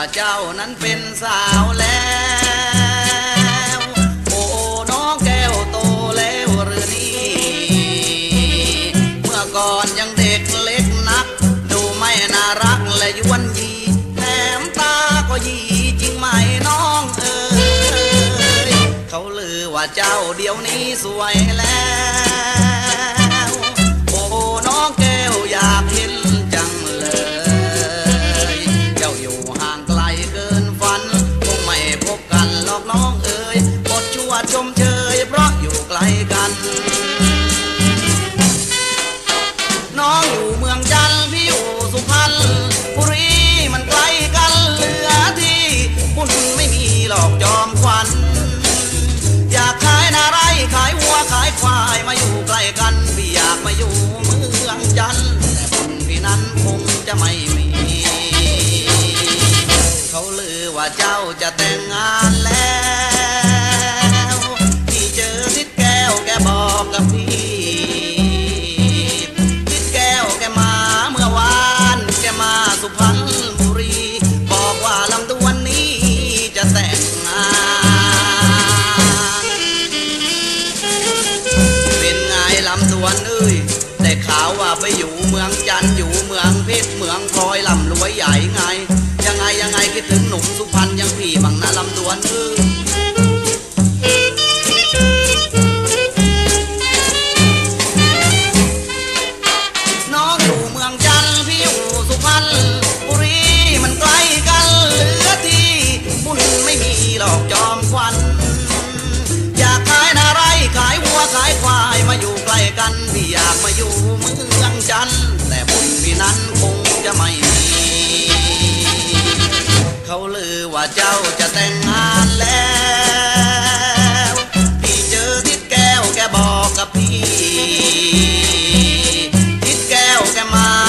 าเจ้านั้นเป็นสาวแล้ว โอ้น้องแก้วโตแล้วหรือนี่ เมื่อก่อนยังเด็กเล็กนัก ดูไม่น่ารักและยวนยีแถมตาก็ยีจริงไหมน้องเอ๋ยเขาลือว่าเจ้าเดี๋ยวนี้สวยแล้ว องเอ๋ยบทชวชมเชยเพราะอยู่ไกลกัน น้องอยู่เมืองจันทร์พี่อยู่สุพรรณบุรีมันไกลกันเหลือที่บุญไม่มีหรอกจอมควัน อยากขายนาไรขายวัวขายควายมาอยู่ใกล้กันพี่อยากมาอยู่เมืองจันทร์แต่บุญพี่นั้นคงจะไม่มี เขาลือว่าเจ้าจะแต่งงาน ย แต่ข่าวว่าไปอยู่เมืองจันอยู่เมืองเพชรเมืองพลอยลำรวยใหญ่ไง ยังไงยังไงคิดถึงหนุ่มสุพรรณยังพี่บังนะลำดวนเอ้ย กันพี่อยากมาอยู่เมืองจันแต่บุญพี่นั้นคงจะไม่มี เขาลือว่าเจ้าจะแต่งงานแล้ว พี่เจอทิดแก้วแกบอกกับพี่ ทิดแก้วแกมา